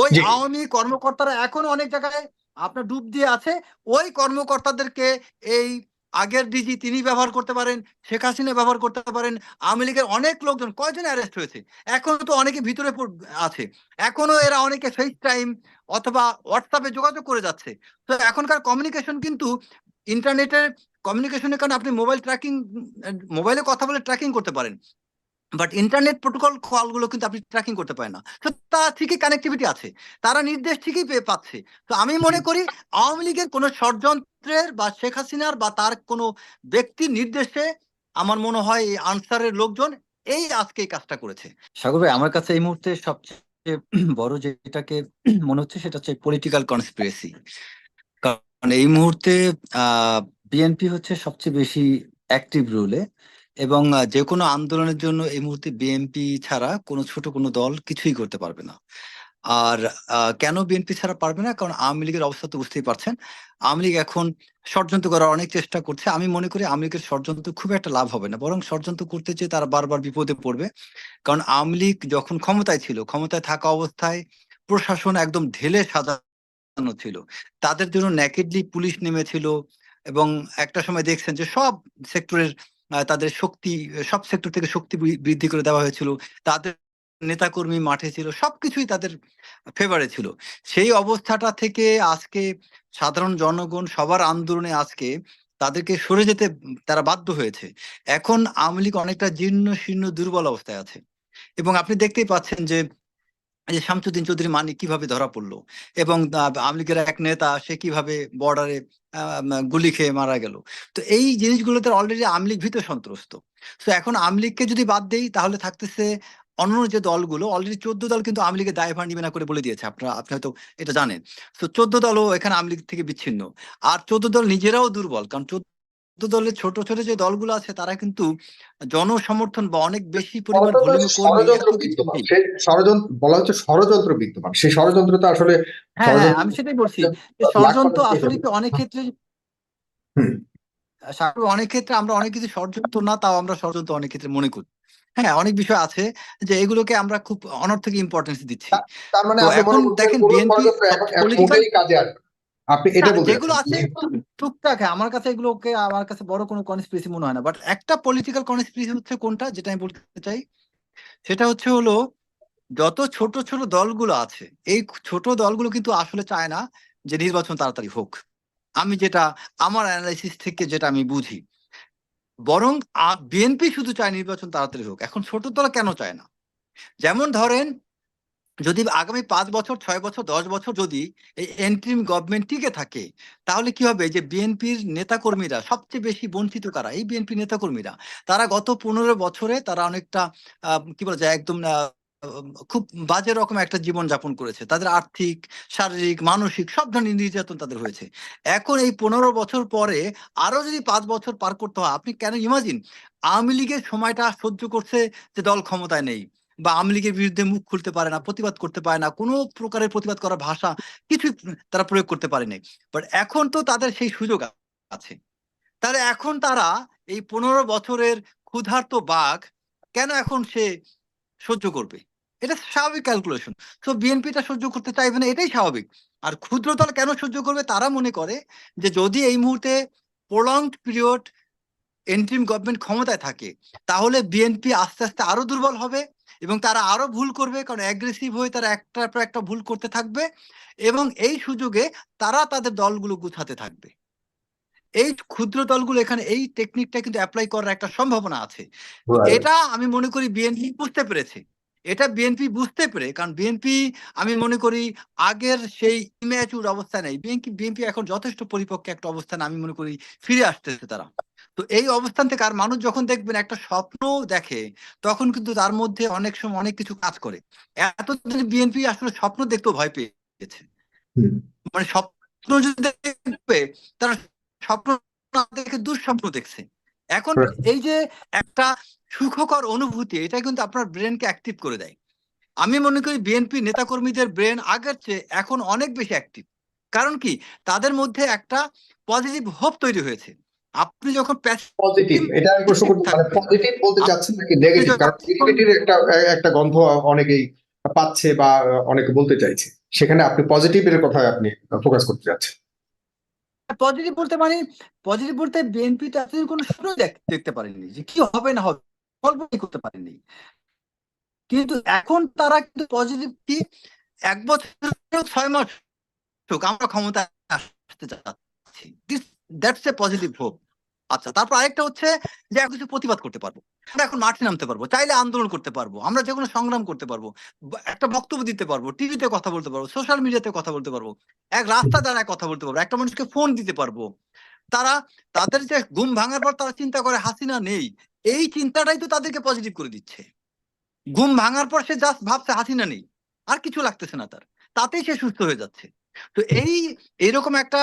ওই আওয়ামী কর্মকর্তারা এখনও অনেক জায়গায় আপনার ডুব দিয়ে আছে। ওই কর্মকর্তাদেরকে এই আগের ডিজি তিনি ব্যবহার করতে পারেন শেখ হাসিনা ব্যবহার করতে পারেন আওয়ামী লীগের অনেক লোকজন কয়জন অ্যারেস্ট হয়েছে? এখনও তো অনেকে ভিতরে আছে। এখনও এরা অনেকে ফেস টাইম অথবা হোয়াটসঅ্যাপে যোগাযোগ করে যাচ্ছে। তো এখনকার কমিউনিকেশন কিন্তু ইন্টারনেটের কমিউনিকেশনের কারণে আপনি মোবাইল ট্র্যাকিং মোবাইলে কথা বলে ট্র্যাকিং করতে পারেন। বাট ইন্টারনেট প্রোটোকল কলগুলো কিন্তু আপনি ট্র্যাকিং করতে পারেন না। তো তা ঠিকই কানেক্টিভিটি আছে। তারা নির্দেশ ঠিকই পেয়ে পাচ্ছে। তো আমি মনে করি আওয়ামী লীগের কোনো ষড়যন্ত্রের বা শেখ হাসিনার বা তার কোনো ব্যক্তির নির্দেশে আমার মনে হয় এই আনসারের লোকজন এই আজকে এই কাজটা করেছে। সাগর ভাই, আমার কাছে এই মুহূর্তে সবচেয়ে বড় যেটাকে মনে হচ্ছে সেটা হচ্ছে পলিটিক্যাল কনস্পিরেসি কারণ এই মুহূর্তে বিএনপি হচ্ছে সবচেয়ে বেশি অ্যাক্টিভ রুলে এবং যে কোনো আন্দোলনের জন্য এই মুহূর্তে বিএনপি ছাড়া কোনো ছোট কোনো দল কিছুই করতে পারবে না। আর কেন বিএনপি ছাড়া পারবে না? কারণ আওয়ামী লীগের অবস্থা তো বুঝতেই পারছেন। আওয়ামী লীগ এখন ষড়যন্ত্র করার অনেক চেষ্টা করছে। আমি মনে করি আওয়ামী লীগের ষড়যন্ত্র খুব একটা লাভ হবে না। বরং ষড়যন্ত্র করতে চেয়ে তারা বারবার বিপদে পড়বে। কারণ আওয়ামী লীগ যখন ক্ষমতায় ছিল, ক্ষমতায় থাকা অবস্থায় প্রশাসন একদম ঢেলে সাজানো ছিল। তাদের জন্য ন্যাকেডলি পুলিশ নেমেছিল এবং একটা সময় দেখছেন যে সব সেক্টরের তাদের শক্তি, সব সেক্টর থেকে শক্তি বৃদ্ধি করে দেওয়া হয়েছিল। তাদের নেতাকর্মী মাঠে ছিল, সবকিছুই তাদের ফেভারে ছিল। সেই অবস্থাটা থেকে আজকে সাধারণ জনগণ সবার আন্দোলনে আজকে তাদেরকে সরে যেতে তারা বাধ্য হয়েছে। এখন আওয়ামী লীগ অনেকটা জীর্ণ শীর্ণ দুর্বল অবস্থায় আছে। এবং আপনি দেখতেই পাচ্ছেন যে যে শামসুদ্দিন চৌধুরী মানিক কীভাবে ধরা পড়ল এবং আওয়ামী লীগের এক নেতা, সে কীভাবে বর্ডারে গুলি খেয়ে মারা গেল। তো এই জিনিসগুলোতে অলরেডি আওয়ামী লীগ ভীত সন্ত্রস্ত। তো এখন আওয়ামী লীগকে যদি বাদ দেই, তাহলে থাকতেছে অন্য যে দলগুলো অলরেডি চোদ্দ দল কিন্তু আওয়ামী লীগের দায়ভার নিবে না করে বলে দিয়েছে। আপনারা, আপনি হয়তো এটা জানেন। তো চোদ্দ দলও এখানে আওয়ামী লীগ থেকে বিচ্ছিন্ন। আর চোদ্দ দল নিজেরাও দুর্বল, কারণ চোদ্দ দলের ছোট ছোট যে দলগুলো আছে তারা কিন্তু জনসমর্থন বা অনেক বেশি পরিমাণ ষড়যন্ত্র ষড়যন্ত্র বলা হচ্ছে ষড়যন্ত্র বিদ্যমান। সেই ষড়যন্ত্রটা আসলে হ্যাঁ হ্যাঁ আমি সেটাই বলছি ষড়যন্ত্র আসলে তো অনেক ক্ষেত্রে। অনেক ক্ষেত্রে আমরা অনেক কিছু ষড়যন্ত্র না তাও আমরা ষড়যন্ত্র অনেক ক্ষেত্রে মনে করি। হ্যাঁ অনেক বিষয় আছে যে এগুলোকে আমরা খুব অনর্থক ইম্পর্টেন্স দিচ্ছি। তার মানে এখন দেখেন ষড়যন্ত্র মোটেই কাজে আসবে। আপনি এটা বলতে যেগুলো আছে টুকটাক হ্যাঁ, আমার কাছে এগুলোকে আমার কাছে বড় কোনো কনস্পিরেসি মনে হয় না। বাট একটা পলিটিক্যাল কনস্পিরেসি হচ্ছে কোনটা যেটা আমি বলতে চাই সেটা হচ্ছে হলো যত ছোট ছোট দলগুলো আছে এই ছোট দলগুলো কিন্তু আসলে চায় না যে নির্বাচন তাড়াতাড়ি হোক। আমি যেটা আমার অ্যানালাইসিস থেকে যেটা আমি বুঝি বরং বিএনপি শুধু চায় নির্বাচন তাড়াতাড়ি হোক। এখন ছোট দল কেন চায় না? যেমন ধরেন যদি আগামী পাঁচ বছর, ছয় বছর, দশ বছর যদি এই এন্ট্রিম গভর্নমেন্ট টিকে থাকে, তাহলে কি হবে? যে বিএনপির নেতাকর্মীরা, সবচেয়ে বেশি বঞ্চিত কারা? এই বিএনপি নেতাকর্মীরা। তারা গত পনেরো বছরে তারা অনেকটা কি বলা যায়, একদম খুব বাজে রকম একটা জীবন যাপন করেছে। তাদের আর্থিক, শারীরিক, মানসিক সব ধরনের নির্যাতন তাদের হয়েছে। এখন এই পনেরো বছর পরে আরও যদি পাঁচ বছর পার করতে হয়, আপনি কেন ইমাজিন আওয়ামী লীগের সময়টা সহ্য করছে যে দল ক্ষমতায় নেই। বা আওয়ামী লীগের বিরুদ্ধে মুখ খুলতে পারে না, প্রতিবাদ করতে পারে না, কোনো প্রকারের প্রতিবাদ করার ভাষা কিছু তারা প্রয়োগ করতে পারেনি বাট এখন তো তাদের সেই সুযোগ আছে। তাহলে এখন তারা এই পনেরো বছরের ক্ষুধার্ত বাঘ কেন এখন সে সহ্য করবে? এটা স্বাভাবিক ক্যালকুলেশন তো বিএনপিটা সহ্য করতে চাইবে না, এটাই স্বাভাবিক। আর ক্ষুদ্র দল কেন সহ্য করবে তারা মনে করে যে যদি এই মুহূর্তে প্রলংড পিরিয়ড এন্ট্রিম গভর্নমেন্ট ক্ষমতায় থাকে, তাহলে বিএনপি আস্তে আস্তে আরও দুর্বল হবে এবং তারা আরও ভুল করবে কারণ অ্যাগ্রেসিভ হয়ে তারা একটার পর একটা ভুল করতে থাকবে এবং এই সুযোগে তারা তাদের দলগুলো গুছাতে থাকবে। এই ক্ষুদ্র দলগুলো এখানে এই টেকনিকটা কিন্তু অ্যাপ্লাই করার একটা সম্ভাবনা আছে। এটা আমি মনে করি বিএনপি বুঝতে পেরেছে। এটা বিএনপি বুঝতে পেরে কারণ বিএনপি আমি মনে করি আগের সেই ইম্যাচুর অবস্থা নেই। বিএনপি বিএনপি এখন যথেষ্ট পরিপক্ক একটা অবস্থান আমি মনে করি ফিরে আসতেছে তারা। তো এই অবস্থান থেকে আর মানুষ যখন দেখবেন একটা স্বপ্ন দেখে তখন কিন্তু তার মধ্যে অনেক সময় অনেক কিছু কাজ করে। এতদিন বিএনপি আসলে স্বপ্ন দেখতেও ভয় পেয়েছে। মানে স্বপ্ন যদি দেখবে তারা স্বপ্ন দেখে দুঃস্বপ্ন দেখছে। এখন এই যে একটা সুখকর অনুভূতি এটা কিন্তু আপনার ব্রেনকে অ্যাক্টিভ করে দেয়। আমি মনে করি বিএনপি নেতাকর্মীদের ব্রেন আগের চেয়ে এখন অনেক বেশি অ্যাক্টিভ কারণ কি? তাদের মধ্যে একটা পজিটিভ হোপ তৈরি হয়েছে। আপনি যখন পজিটিভ এটা আমি প্রশ্ন করতে মানে পজিটিভ বলতে চাচ্ছেন নাকি নেগেটিভ কারণ নেগেটিভ একটা একটা গন্ধ অনেকেই পাচ্ছে বা অনেকে বলতে চাইছে। সেখানে আপনি পজিটিভের কথায় আপনি ফোকাস করতে যাচ্ছেন। পজিটিভ বলতে মানে পজিটিভ বলতে বিএনপি তো এতদিন কোনো দেখতে পারেনি যে কি হবে না হবে কল্পনাই করতে পারেনি কিন্তু এখন তারা কিন্তু পজিটিভ কি এক বছর ছয় মাস আমরা ক্ষমতায় আসতে যাচ্ছি দ্যাটস এ পজিটিভ হোপ আচ্ছা তারপর আরেকটা হচ্ছে যে কিছু প্রতিবাদ করতে পারব। আমরা এখন মাঠে নামতে পারব, চাইলে আন্দোলন করতে পারব, আমরা যে কোনো সংগ্রাম করতে পারব একটা বক্তব্য দিতে পারব টিভিতে কথা বলতে পারব সোশ্যাল মিডিয়াতে কথা বলতে পারব, এক রাস্তা দ্বারা কথা বলতে পারব, একটা মানুষকে ফোন দিতে পারব। তারা, তাদের যে ঘুম ভাঙার পর তারা চিন্তা করে, হাসিনা নেই, এই চিন্তাটাই তো তাদেরকে পজিটিভ করে দিচ্ছে। ঘুম ভাঙার পর সে জাস্ট ভাবছে হাসিনা নেই, আর কিছু লাগতেছে না তার, তাতেই সে সুস্থ হয়ে যাচ্ছে। তো এই এরকম একটা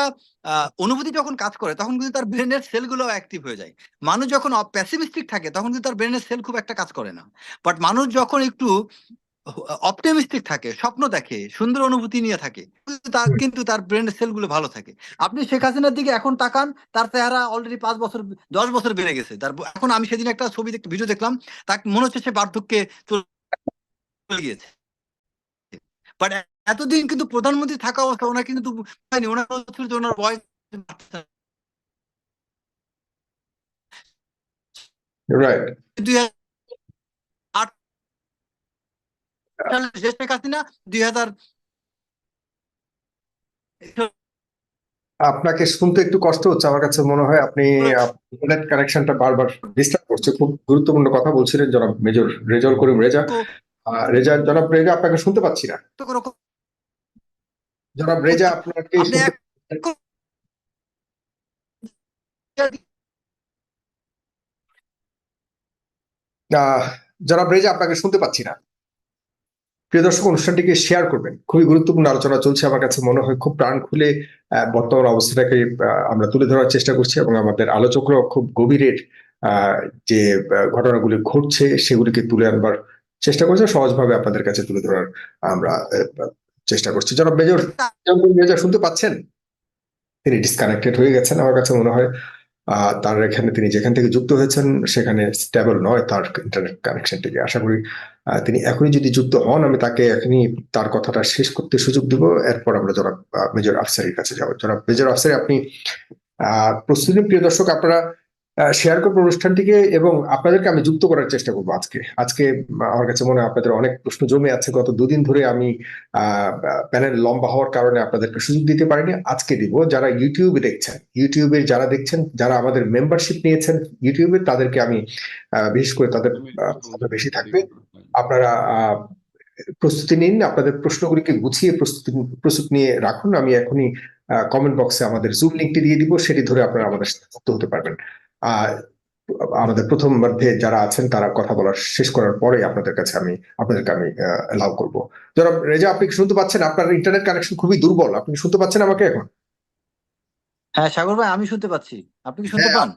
অনুভূতি যখন কাজ করে তখন কিন্তু তার ব্রেনের সেলগুলো অ্যাক্টিভ হয়ে যায়। মানুষ যখন প্যাসিমিস্টিক থাকে তখন কিন্তু তার ব্রেনের সেল খুব একটা কাজ করে না। বাট মানুষ যখন একটু অপটিমিস্টিক থাকে স্বপ্ন দেখে সুন্দর অনুভূতি নিয়ে থাকে তার কিন্তু তার ব্রেনের সেলগুলো ভালো থাকে। আপনি শেখ হাসিনার দিকে এখন তাকান তার চেহারা অলরেডি পাঁচ বছর দশ বছর বেড়ে গেছে। তার এখন আমি সেদিন একটা ছবি দেখতে ভিডিও দেখলাম তাকে মনে হচ্ছে সে বার্ধক্যে চলে গিয়েছে। বাট এতদিন কিন্তু প্রধানমন্ত্রী থাকা অবস্থা ওনার কিন্তু ওনার ওনার বয়স রাইট দুই আট শেষ শেখ হাসিনা দুই হাজার আপনাকে শুনতে একটু কষ্ট হচ্ছে। আমার কাছে মনে হয় আপনি ইন্টারনেট কানেকশনটা বারবার ডিস্টার্ব করছে। খুব গুরুত্বপূর্ণ কথা বলছিলেন জনাব মেজর রেজাউল করিম রেজা। রেজা জনাব রেজা আপনাকে শুনতে পাচ্ছি না। রেজা আপনাকে আপনি শুনতে এক- আহ, জনাব রেজা আপনাকে শুনতে পাচ্ছি না। প্রিয় দর্শক অনুষ্ঠানটিকে শেয়ার করবেন। খুবই গুরুত্বপূর্ণ আলোচনা চলছে। আমার কাছে মনে হয় খুব প্রাণ খুলে বর্তমান অবস্থাটাকে আমরা তুলে ধরার চেষ্টা করছি এবং আমাদের আলোচকরাও খুব গভীরের আহ, যে ঘটনাগুলি ঘটছে সেগুলিকে তুলে আনবার চেষ্টা করছে। সহজভাবে আপনাদের কাছে তুলে ধরার আমরা চেষ্টা করছি। জনাব মেজর মেজর শুনতে পাচ্ছেন? তিনি ডিসকানেক্টেড হয়ে গেছেন আমার কাছে মনে হয়। তার এখানে তিনি যেখান থেকে যুক্ত হয়েছেন, সেখানে স্টেবল নয় তার ইন্টারনেট কানেকশনটিকে আশা করি তিনি এখনই যদি যুক্ত হন, আমি তাকে এখনই তার কথাটা শেষ করতে সুযোগ দিব। এরপর আমরা জনাব মেজর আফসারির কাছে যাব। জনাব মেজর আফসারি, আপনি প্রস্তুত প্রিয় দর্শক, আপনারা শেয়ার করব অনুষ্ঠানটিকে এবং আপনাদেরকে আমি যুক্ত করার চেষ্টা করব আজকে। আজকে আমার কাছে মনে হয় আপনাদের অনেক প্রশ্ন জমে আছে। গত দুদিন ধরে আমি প্যানেল লম্বা হওয়ার কারণে আপনাদেরকে সুযোগ দিতে পারিনি। আজকে দিব। যারা ইউটিউবে দেখছেন ইউটিউবে যারা দেখছেন, যারা আমাদের মেম্বারশিপ নিয়েছেন ইউটিউবে তাদেরকে আমি বিশেষ করে তাদের বেশি থাকবে। আপনারা প্রস্তুতি নিন, আপনাদের প্রশ্নগুলিকে গুছিয়ে প্রস্তুতি, প্রস্তুত নিয়ে রাখুন। আমি এখনই কমেন্ট বক্সে আমাদের জুম লিঙ্কটি দিয়ে দিব। সেটি ধরে আপনারা আমাদের সাথে যুক্ত হতে পারবেন। আমাদের প্রথম মধ্যে যারা আছেন তারা কথা বলার শেষ করার পরে আপনাদের কাছে আমি আপনাদেরকে আমি অ্যালাউ করব। যারা রেজা আপনি শুনতে পাচ্ছেন? আপনার ইন্টারনেট কানেকশন খুবই দুর্বল। আপনি শুনতে পাচ্ছেন আমাকে এখন? হ্যাঁ সাগর ভাই আমি শুনতে পাচ্ছি। আপনি কি শুনতে হ্যাঁ, পান?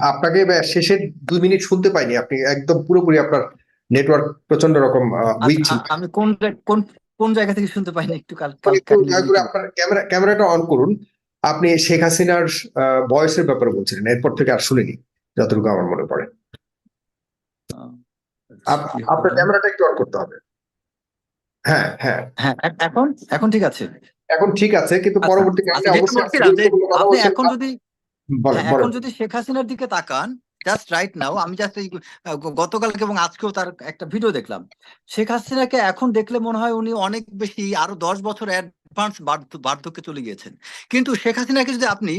আপনাকে শেষের দুই মিনিট শুনতে পাইনি। আপনি একদম পুরোপুরি আপনার নেটওয়ার্ক প্রচণ্ড রকম উইক ছিল। আমি কোন কোন কোন জায়গা থেকে শুনতে পাইনি একটু কাল আপনার ক্যামেরা ক্যামেরাটা অন করুন। আপনি শেখ হাসিনার বয়সের ব্যাপারে বলছিলেন এরপর থেকে আর শুনিনি যতটুকু আমার মনে পড়ে। আপ- আপনার ক্যামেরাটা একটু অন করতে হবে। হ্যাঁ হ্যাঁ। হ্যাঁ এখন? এখন ঠিক আছে। এখন ঠিক আছে কিন্তু আচ্ছা, পরবর্তীতে আচ্ছা, আপনি এখন যদি হ্যাঁ, এখন যদি শেখ হাসিনার দিকে তাকান জাস্ট রাইট নাও আমি জাস্ট গতকালকে এবং আজকেও তার একটা ভিডিও দেখলাম। শেখ হাসিনাকে এখন দেখলে মনে হয় উনি অনেক বেশি আরও দশ বছর অ্যাডভান্স বার্ধক্যে চলে গিয়েছেন। কিন্তু শেখ হাসিনাকে যদি আপনি,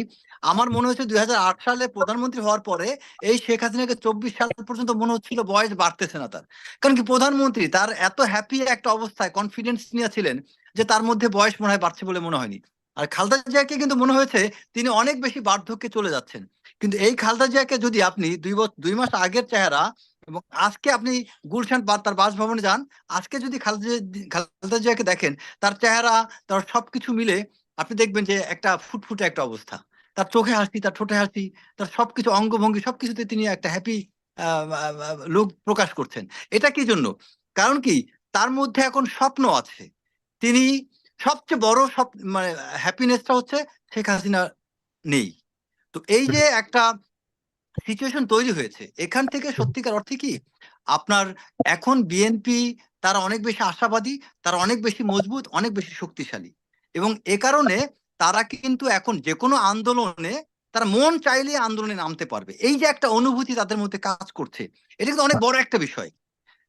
আমার মনে হচ্ছে দুই সালে প্রধানমন্ত্রী হওয়ার পরে এই শেখ হাসিনাকে চব্বিশ সাল পর্যন্ত মনে হচ্ছিল বয়স বাড়তেছে না তার। কারণ কি প্রধানমন্ত্রী তার এত হ্যাপি একটা অবস্থায় কনফিডেন্স নিয়ে ছিলেন যে তার মধ্যে বয়স মনে হয় বাড়ছে বলে মনে হয়নি। আর খালদা জিয়াকে কিন্তু মনে হয়েছে তিনি অনেক বেশি বার্ধক্যে চলে যাচ্ছেন। কিন্তু এই খালদা জিয়াকে যদি আপনি দুই বছর দুই মাস আগের চেহারা এবং আজকে আপনি গুলশান বা তার বাসভবনে যান আজকে যদি খালদা খালদা জিয়াকে দেখেন তার চেহারা তার সবকিছু মিলে আপনি দেখবেন যে একটা ফুটফুটে একটা অবস্থা। তার চোখে হাসি তার ঠোঁটে হাসি তার সবকিছু অঙ্গভঙ্গি সবকিছুতে তিনি একটা হ্যাপি লোক প্রকাশ করছেন। এটা কি জন্য? কারণ কি? তার মধ্যে এখন স্বপ্ন আছে। তিনি সবচেয়ে বড় সব মানে হ্যাপিনেসটা হচ্ছে শেখ হাসিনা নেই। তো এই যে একটা সিচুয়েশন তৈরি হয়েছে। এখান থেকে সত্যিকার অর্থে কি? আপনার এখন বিএনপি তারা অনেক বেশি আশাবাদী তারা অনেক বেশি মজবুত অনেক বেশি শক্তিশালী। এবং এ কারণে তারা কিন্তু এখন যে কোনো আন্দোলনে তারা মন চাইলে আন্দোলনে নামতে পারবে। এই যে একটা অনুভূতি তাদের মধ্যে কাজ করছে এটা কিন্তু অনেক বড় একটা বিষয়।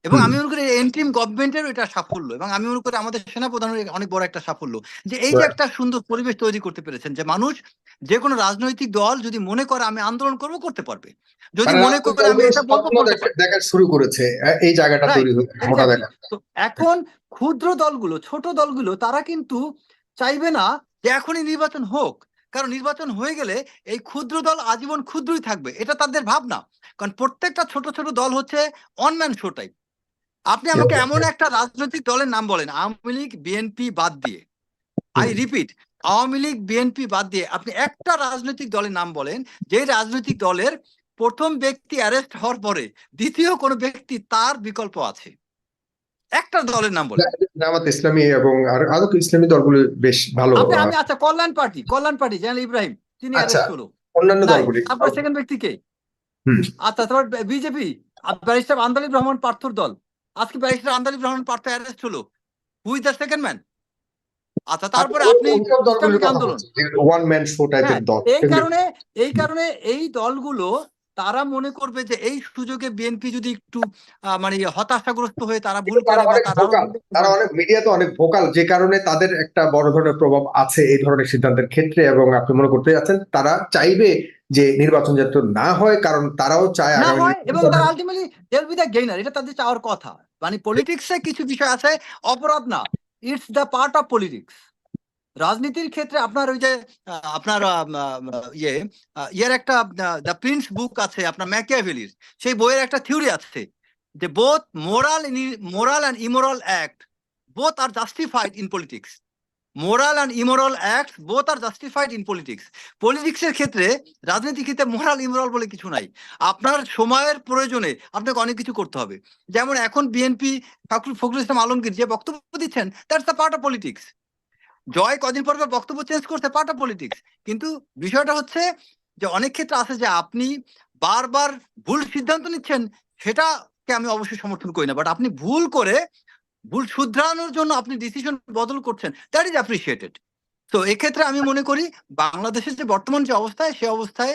এবং। আমি মনে করি এন্ট্রিম গভর্নমেন্টেরও এটা সাফল্য এবং আমি মনে করি আমাদের সেনাপ্রধানের অনেক বড় একটা সাফল্য যে এই যে একটা সুন্দর পরিবেশ তৈরি করতে পেরেছেন যে মানুষ যে কোনো রাজনৈতিক দল যদি মনে করে আমি আন্দোলন করব করতে পারবে। যদি মানে করে আমি এটা বলব দেখা- শুরু করেছে এই জায়গাটা তৈরি হয়েছে তো এখন ক্ষুদ্র দলগুলো ছোট দলগুলো তারা কিন্তু চাইবে না যে এখনই নির্বাচন হোক। কারণ নির্বাচন হয়ে গেলে এই ক্ষুদ্র দল আজীবন ক্ষুদ্রই থাকবে এটা তাদের ভাবনা। কারণ প্রত্যেকটা ছোট ছোট দল হচ্ছে অনম্যান শো টাইপ আপনি আমাকে এমন একটা রাজনৈতিক দলের নাম বলেন আওয়ামী লীগ বিএনপি বাদ দিয়ে। I repeat Awami League BNP বাদ দিয়ে আপনি একটা রাজনৈতিক দলের নাম বলেন যে রাজনৈতিক দলের প্রথম ব্যক্তি অ্যারেস্ট হওয়ার পরে দ্বিতীয় কোনো ব্যক্তি তার বিকল্প আছে। একটা দলের নাম বলেন। জামাত ইসলামী এবং আর আরও ইসলামী দলগুলো বেশ ভালো। আপনি আমি আচ্ছা Kalyan party Kalyan party general Ibrahim তিনি আচ্ছা, অ্যারেস্ট হলো। অন্যান্য দলগুলি। আপনার সেকেন্ড ব্যক্তি কে। আচ্ছা তারপর বিজেপি ব্যারিস্টার আন্দালিব রহমান পার্থর দল। আজকে ব্যারিস্টার আন্দালিব রহমান পার্থ অ্যারেস্ট হলো। হুই দ্য সেকেন্ড ম্যান আচ্ছা তারপরে আপনি আন্দোলন। ওয়ান ম্যান শো টাইপের হ্যাঁ, দল। এই কারণে এই কারণে এই দলগুলো তারা মনে করবে যে এই সুযোগে বিএনপি যদি একটু মানে হতাশাগ্রস্ত হয়ে তারা ভুল কিন্তু তারা অনেক অনেক মিডিয়াতে অনেক ভোকাল। যে কারণে তাদের একটা বড় ধরনের প্রভাব আছে এই ধরনের সিদ্ধান্তের ক্ষেত্রে এবং আপনি মনে করতে যাচ্ছেন তারা চাইবে যে নির্বাচন যাতে না হয় কারণ তারাও চায় না হয় এবং তারা ultimately they'll be the gainer এটা তাদের চাওয়ার কথা। মানে পলিটিক্সে কিছু বিষয় আছে অপরাধ না। It's the part of politics রাজনীতির ক্ষেত্রে আপনার ওই যে আপনার ইয়ে ইয়ের একটা দ্য প্রিন্স বুক আছে আপনার ম্যাকিয়াভেলির সেই বইয়ের একটা থিওরি আছে যে both moral moral and immoral act both are justified in politics moral and immoral act both are justified in politics পলিটিক্সের ক্ষেত্রে রাজনীতির ক্ষেত্রে মোরাল ইমোরাল বলে কিছু নাই। আপনার সময়ের প্রয়োজনে আপনাকে অনেক কিছু করতে হবে। যেমন এখন বিএনপি ফখরুল ইসলাম আলমগীর যে বক্তব্য দিচ্ছেন that's the part of politics জয় কদিন পর পর বক্তব্য চেঞ্জ করছে পার্ট অফ পলিটিক্স কিন্তু বিষয়টা হচ্ছে যে অনেক ক্ষেত্রে আছে যে আপনি বারবার ভুল সিদ্ধান্ত নিচ্ছেন, সেটাকে আমি অবশ্যই সমর্থন করি না। বাট আপনি ভুল করে ভুল শুধরানোর জন্য আপনি ডিসিশন বদল করছেন দ্যাট ইজ অ্যাপ্রিসিয়েটেড তো এক্ষেত্রে আমি মনে করি বাংলাদেশের যে বর্তমান যে অবস্থায় সে অবস্থায়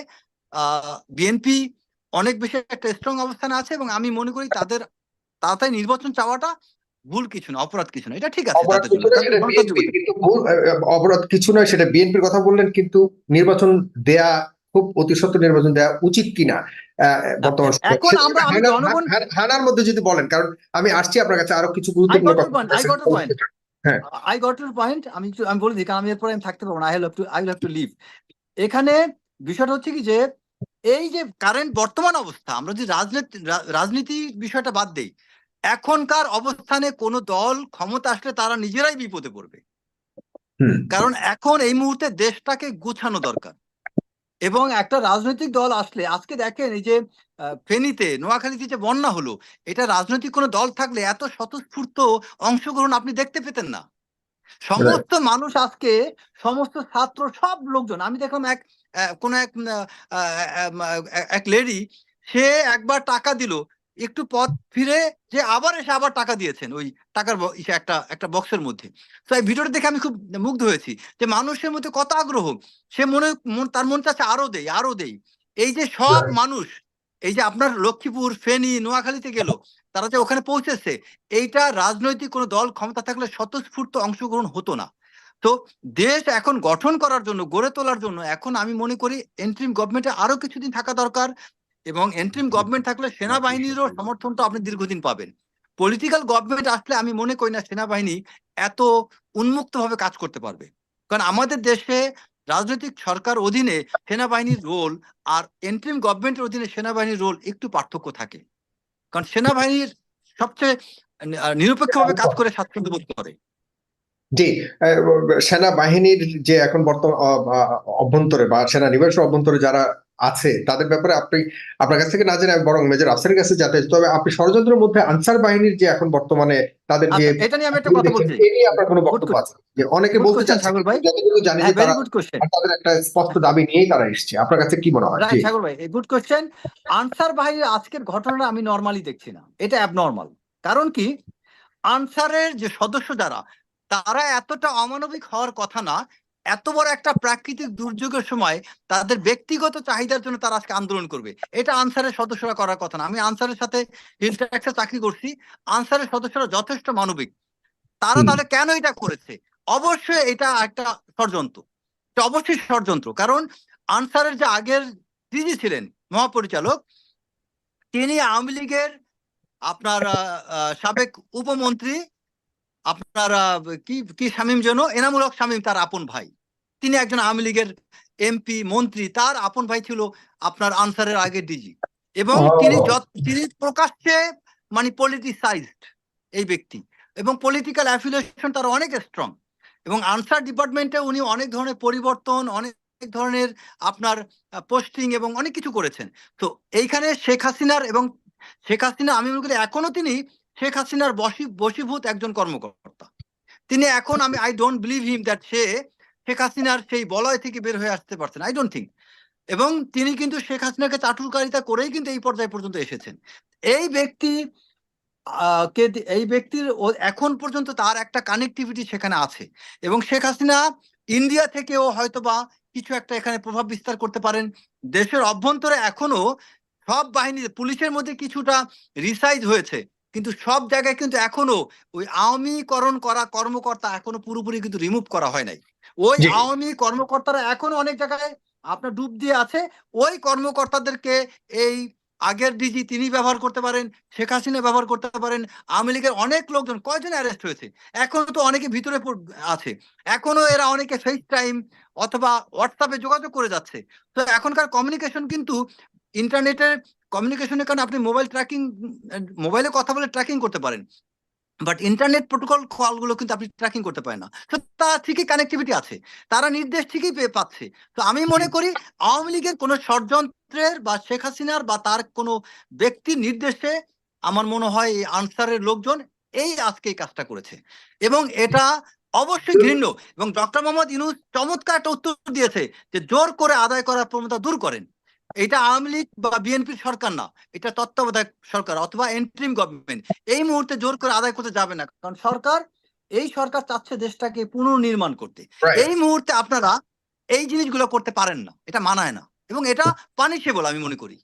বিএনপি অনেক বেশি একটা স্ট্রং অবস্থানে আছে এবং আমি মনে করি তাদের তাড়াতাড়ি নির্বাচন চাওয়াটা ভুল কিছু না অপরাধ কিছু না এটা ঠিক আছে অপরাধ কিছু নয়, সেটা বিএনপির কথা বললেন কিন্তু নির্বাচন দেয়া খুব অতি সত্ত্বর নির্বাচন দেয়া উচিত কিনা। আমি হানার- মধ্যে যদি বলেন কারণ আমি আসছি আপনার কাছে আরও কিছু গুরুত্বপূর্ণ. আই গট ইউর পয়েন্ট আমি আমি বলে দিই কারণ আমি এরপরে আমি থাকতে পারব না I have to I have to live এখানে বিষয়টা হচ্ছে কি যে এই যে কারেন্ট বর্তমান অবস্থা আমরা যদি রাজনীতি রাজনীতি বিষয়টা বাদ দেই এখনকার অবস্থানে কোনো দল ক্ষমতা আসলে তারা নিজেরাই বিপদে পড়বে। কারণ এখন এই মুহূর্তে দেশটাকে গুছানো দরকার। এবং একটা রাজনৈতিক দল আসলে আজকে দেখেন এই যে ফেনীতে নোয়াখালীতে যে বন্যা হলো এটা রাজনৈতিক কোনো দল থাকলে এত স্বতঃস্ফূর্ত অংশগ্রহণ আপনি দেখতে পেতেন না। সমস্ত মানুষ আজকে সমস্ত ছাত্র সব লোকজন আমি দেখলাম এক কোন এক এক লেডি সে একবার টাকা দিল একটু পথ ফিরে যে আবার এসে আবার টাকা দিয়েছেন ওই টাকার একটা একটা বক্সের মধ্যে। তো এই ভিডিওটা দেখে আমি খুব মুগ্ধ হয়েছি যে মানুষের মধ্যে কত আগ্রহ। সে মনে তার মন চাচ্ছে আরও দেই আরও দেই। এই যে সব মানুষ এই যে আপনার লক্ষ্মীপুর ফেনী নোয়াখালীতে গেল তারা যে ওখানে পৌঁছেছে এইটা রাজনৈতিক কোনো দল ক্ষমতা থাকলে স্বতঃস্ফূর্ত অংশগ্রহণ হতো না। তো দেশ এখন গঠন করার জন্য গড়ে তোলার জন্য এখন আমি মনে করি এন্ট্রিম গভর্নমেন্টে আরও কিছুদিন থাকা দরকার। এবং এন্ট্রিম গভর্নমেন্ট থাকলে সেনাবাহিনীরও সমর্থনটা আপনি দীর্ঘদিন পাবেন। পলিটিক্যাল গভর্নমেন্ট আসলে আমি মনে করি না সেনাবাহিনী এত উন্মুক্ত ভাবে কাজ করতে পারবে। কারণ আমাদের দেশে রাজনৈতিক সরকার অধীনে সেনাবাহিনীর রোল আর এন্ট্রিম গভর্নমেন্টের অধীনে সেনাবাহিনীর রোল একটু পার্থক্য থাকে। কারণ সেনাবাহিনীর সবচেয়ে নিরপেক্ষভাবে কাজ করে স্বাচ্ছন্দ্য বোধ করে। জি সেনাবাহিনীর যে এখন বর্তমান অভ্যন্তরে বা সেনা নিবাসের অভ্যন্তরে যারা আছে তাদের ব্যাপারে আপনি আপনার কাছ থেকে না জেনে আমি বরং মেজর আফসারের কাছে যাতে তবে আপনি ষড়যন্ত্রের মধ্যে আনসার বাহিনীর যে এখন বর্তমানে তাদের যে আচ্ছা, এটা নিয়ে আমি একটা কথা বলছি। এ নিয়ে আপনার কোনো বক্তব্য আছে? যে অনেকে বলতে চাচ্ছে সাগর ভাই। যতটুকু জানি যে হ্যাঁ তারা তাদের একটা স্পষ্ট দাবি নিয়েই তারা এসছে। আপনার কাছে কি মনে হয়? সাগর ভাই গুড কোশ্চেন আনসার বাহিনীর আজকের ঘটনাটা আমি নর্মালি দেখছি না। এটা অ্যাবনর্মাল কারণ কি? আনসারের যে সদস্য যারা তারা এতটা অমানবিক হওয়ার কথা না এত বড় একটা প্রাকৃতিক দুর্যোগের সময় তাদের ব্যক্তিগত চাহিদার জন্য তারা আজকে আন্দোলন করবে। এটা আনসারের সদস্যরা করার কথা না। আমি আনসারের সাথে ইন্টারাক্টে চাকরি করছি। আনসারের সদস্যরা যথেষ্ট মানবিক। তারা। তাহলে কেন এটা করেছে? অবশ্যই এটা একটা ষড়যন্ত্র। এটা অবশ্যই ষড়যন্ত্র। কারণ আনসারের যে আগের ডিজি ছিলেন মহাপরিচালক তিনি আওয়ামী লীগের আপনার সাবেক উপমন্ত্রী আপনার কি কি শামীম যেন? এনামুল হক শামীম তার আপন ভাই। তিনি একজন আওয়ামী লীগের এমপি মন্ত্রী। তার আপন ভাই ছিল আপনার আনসারের আগে ডিজি। এবং তিনি তিনি প্রকাশ্যে মানে পলিটিসাইজড এই ব্যক্তি। এবং পলিটিক্যাল অ্যাফিলিয়েশন তার অনেক স্ট্রং এবং আনসার ডিপার্টমেন্টে উনি অনেক ধরনের পরিবর্তন অনেক ধরনের আপনার পোস্টিং এবং অনেক কিছু করেছেন। তো এইখানে শেখ হাসিনার এবং শেখ হাসিনা আমি মনে করি এখনও তিনি শেখ হাসিনার বশী, বশীভূত একজন কর্মকর্তা। তিনি এখন আমি I don't believe him that সে শেখ হাসিনার সেই বলয় থেকে বের হয়ে আসতে পারছেন আই ডোন্ট থিঙ্ক এবং তিনি কিন্তু শেখ হাসিনাকে চাটুকারিতা করেই কিন্তু এই পর্যায়ে পর্যন্ত এসেছেন। এই ব্যক্তি কে এই ব্যক্তির এখন পর্যন্ত তার একটা কানেক্টিভিটি সেখানে আছে। এবং শেখ হাসিনা ইন্ডিয়া থেকেও হয়তোবা কিছু একটা এখানে প্রভাব বিস্তার করতে পারেন। দেশের অভ্যন্তরে এখনও সব বাহিনী পুলিশের মধ্যে কিছুটা রিসাইজ হয়েছে। কিন্তু সব জায়গায় কিন্তু এখনও ওই আওয়ামীকরণ করা কর্মকর্তা এখনও পুরোপুরি কিন্তু রিমুভ করা হয় নাই। ওই আওয়ামী কর্মকর্তারা এখনও অনেক জায়গায় আপনার ডুব দিয়ে আছে। ওই কর্মকর্তাদেরকে এই আগের ডিজি তিনি ব্যবহার করতে পারেন শেখ হাসিনা ব্যবহার করতে পারেন আওয়ামী লীগের অনেক লোকজন কয়জন অ্যারেস্ট হয়েছে? এখনও তো অনেকে ভিতরে আছে। এখনও এরা অনেকে ফেস টাইম অথবা হোয়াটসঅ্যাপে যোগাযোগ করে যাচ্ছে। তো এখনকার কমিউনিকেশন কিন্তু ইন্টারনেটের কমিউনিকেশনের কারণে আপনি মোবাইল ট্র্যাকিং মোবাইলে কথা বলে ট্র্যাকিং করতে পারেন। বাট ইন্টারনেট প্রোটোকল কলগুলো কিন্তু আপনি ট্র্যাকিং করতে পারেন না। তো তা ঠিকই কানেক্টিভিটি আছে। তারা নির্দেশ ঠিকই পেয়ে পাচ্ছে। তো আমি মনে করি আওয়ামী লীগের কোনো ষড়যন্ত্রের বা শেখ হাসিনার বা তার কোনো ব্যক্তির নির্দেশে আমার মনে হয় এই আনসারের লোকজন এই আজকে এই কাজটা করেছে। এবং এটা অবশ্যই ঘৃণ্য। এবং ডক্টর মোহাম্মদ ইউনুস চমৎকার একটা উত্তর দিয়েছে যে জোর করে আদায় করার প্রবণতা দূর করেন। এটা আওয়ামী লীগ বা বিএনপির সরকার না এটা তত্ত্বাবধায়ক সরকার অথবা এন্ট্রিম গভর্নমেন্ট এই মুহূর্তে জোর করে আদায় করতে যাবে না কারণ সরকার এই সরকার চাচ্ছে দেশটাকে পুনর্নির্মাণ করতে। এই মুহূর্তে আপনারা এই জিনিসগুলো করতে পারেন না এটা মানায় না এবং এটা পানিশেবল আমি মনে করি।